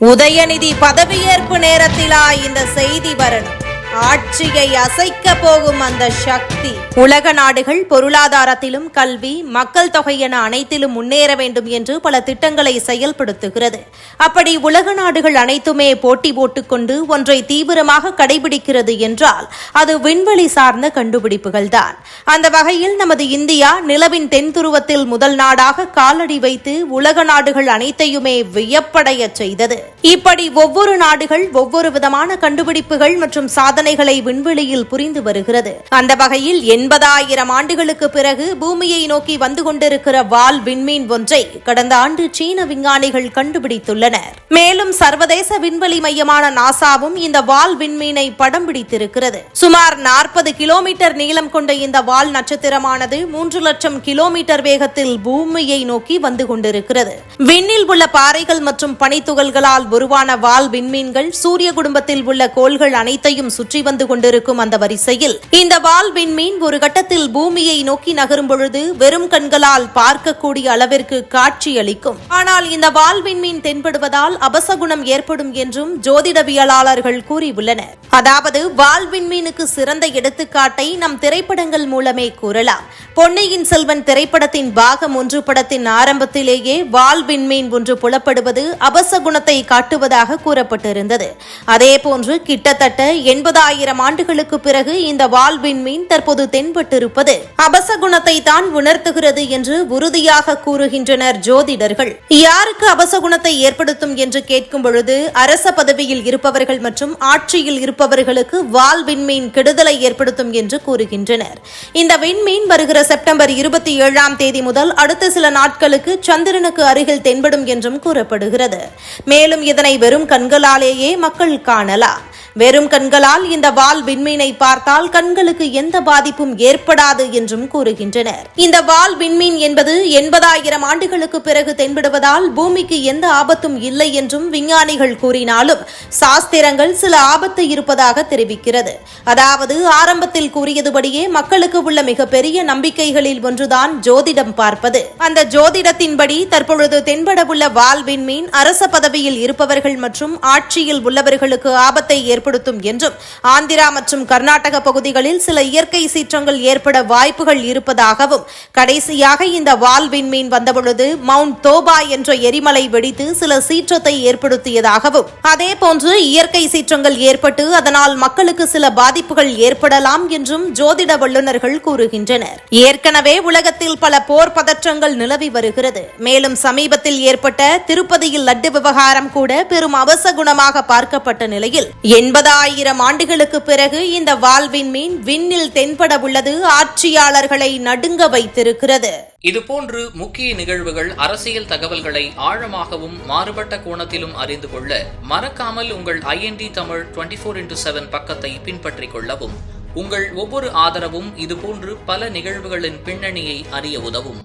உதயநிதி பதவியேற்பு நேரத்திலா இந்த செய்தி வரணும். ஆட்சியை அசைக்க போகும் அந்த சக்தி. உலக நாடுகள் பொருளாதாரத்திலும் கல்வி மக்கள் தொகை என அனைத்திலும் முன்னேற வேண்டும் என்று பல திட்டங்களை செயல்படுத்துகிறது. அப்படி உலக நாடுகள் அனைத்துமே போட்டி போட்டுக்கொண்டு ஒன்றை தீவிரமாக கடைபிடிக்கிறது என்றால் அது விண்வெளி சார்ந்த கண்டுபிடிப்புகள் தான் அந்த வகையில் நமது இந்தியா நிலவின் தென்துருவத்தில் முதல் நாடாக காலடி வைத்து உலக நாடுகள் அனைத்தையுமே வியப்படைய செய்தது. இப்படி ஒவ்வொரு நாடுகள் ஒவ்வொரு விதமான கண்டுபிடிப்புகள் மற்றும் சாதனை சாதனைகளை விண்வெளியில் புரிந்து வருகிறது. அந்த வகையில் எண்பதாயிரம் ஆண்டுகளுக்கு பிறகு பூமியை நோக்கி வந்து கொண்டிருக்கிற வால் விண்மீன் ஒன்றை கடந்த ஆண்டு சீன விஞ்ஞானிகள் கண்டுபிடித்துள்ளனர். மேலும் சர்வதேச விண்வெளி மையமான நாசாவும் இந்த வால் விண்மீனை படம் பிடித்திருக்கிறது. சுமார் நாற்பது கிலோமீட்டர் நீளம் கொண்ட இந்த வால் நட்சத்திரமானது மூன்று லட்சம் கிலோமீட்டர் வேகத்தில் பூமியை நோக்கி வந்து கொண்டிருக்கிறது. விண்ணில் உள்ள பாறைகள் மற்றும் பனித்துகள்களால் உருவான வால் விண்மீன்கள் சூரிய குடும்பத்தில் உள்ள கோள்கள் அனைத்தையும் சுற்றி வந்து கொண்டிருக்கும் அந்த வரிசையில் இந்த வால் விண்மீன் ஒரு கட்டத்தில் பூமியை நோக்கி நகரும் பொழுது வெறும் கண்களால் பார்க்கக்கூடிய அளவிற்கு காட்சியளிக்கும் ஆனால் இந்த வால் விண்மீன் தென்படுவதால் அபசகுணம் ஏற்படும் என்றும் ஜோதிடவியலாளர்கள் கூறியுள்ளனர். அதாவது வால் விண்மீனுக்கு சிறந்த எடுத்துக்காட்டை நம் திரைப்படங்கள் மூலமே கூறலாம். பொன்னியின் செல்வன் திரைப்படத்தின் பாகம் ஒன்று படத்தின் ஆரம்பத்திலேயே வால் விண்மீன் ஒன்று புலப்படுவது அபசகுணத்தை காட்டுவதாக கூறப்பட்டிருந்தது. அதேபோன்று கிட்டத்தட்ட எண்பது எண்பதாயிரம் ஆண்டுகளுக்கு பிறகு இந்த வால் விண்மீன் தற்போது தென்பட்டிருப்பது அபசகுணத்தை தான் உணர்த்துகிறது என்று உறுதியாக கூறுகின்றனர் ஜோதிடர்கள். யாருக்கு அபசகுணத்தை ஏற்படுத்தும் என்று கேட்கும் பொழுது அரச பதவியில் இருப்பவர்கள் மற்றும் ஆட்சியில் இருப்பவர்களுக்கு வால் விண்மீன் கெடுதலை ஏற்படுத்தும் என்று கூறுகின்றனர். இந்த விண்மீன் வருகிற செப்டம்பர் இருபத்தி ஏழாம் தேதி முதல் அடுத்த சில நாட்களுக்கு சந்திரனுக்கு அருகில் தென்படும் என்றும் கூறப்படுகிறது. மேலும் இதனை வெறும் கண்களாலேயே மக்கள் காணலாம். வெறும் கண்களால் இந்த வால் விண்மீனை பார்த்தால் கண்களுக்கு எந்த பாதிப்பும் ஏற்படாது என்றும் கூறுகின்றனர். இந்த வால் விண்மீன் என்பது எண்பதாயிரம் ஆண்டுகளுக்கு பிறகு தென்படுவதால் பூமிக்கு எந்த ஆபத்தும் இல்லை என்றும் விஞ்ஞானிகள் கூறினாலும் சாஸ்திரங்கள் சில ஆபத்து இருப்பதாக தெரிவிக்கிறது. அதாவது ஆரம்பத்தில் கூறியதுபடியே மக்களுக்கு உள்ள மிகப்பெரிய நம்பிக்கைகளில் ஒன்றுதான் ஜோதிடம் பார்ப்பது. அந்த ஜோதிடத்தின்படி தற்பொழுது தென்படவுள்ள வால் விண்மீன் அரச பதவியில் இருப்பவர்கள் மற்றும் ஆட்சியில் உள்ளவர்களுக்கு ஆபத்தை ஏற்படுத்தும் என்றும் ஆந்திரா மற்றும் கர்நாடக பகுதிகளில் சில இயற்கை சீற்றங்கள் ஏற்பட வாய்ப்புகள் இருப்பதாகவும் கடைசியாக இந்த வால் விண்மீன் வந்தபொழுது மவுண்ட் தோபா என்ற எரிமலை வெடித்து சில சீற்றத்தை ஏற்படுத்தியதாகவும் அதேபோன்று இயற்கை சீற்றங்கள் ஏற்பட்டு அதனால் மக்களுக்கு சில பாதிப்புகள் ஏற்படலாம் என்றும் ஜோதிட வல்லுநர்கள் கூறுகின்றனர். ஏற்கனவே உலகத்தில் பல போர் பதற்றங்கள் நிலவி வருகிறது. மேலும் சமீபத்தில் ஏற்பட்ட திருப்பதியில் லட்டு விவகாரம் கூட பெரும் அவசகுணமாக பார்க்கப்பட்ட நிலையில் எண்பதாயிரம் ஆண்டுகளுக்கு பிறகு இந்த வால்வின் மீன் விண்ணில் தென்பட உள்ளது ஆட்சியாளர்களை நடுங்க வைத்திருக்கிறது. இதுபோன்று முக்கிய நிகழ்வுகள் அரசியல் தகவல்களை ஆழமாகவும் மாறுபட்ட கோணத்திலும் அறிந்து கொள்ள மறக்காமல் உங்கள் IND Tamil twenty four into seven பக்கத்தை பின்பற்றிக் கொள்ளவும். உங்கள் ஒவ்வொரு ஆதரவும் இதுபோன்று பல நிகழ்வுகளின் பின்னணியை அறிய உதவும்.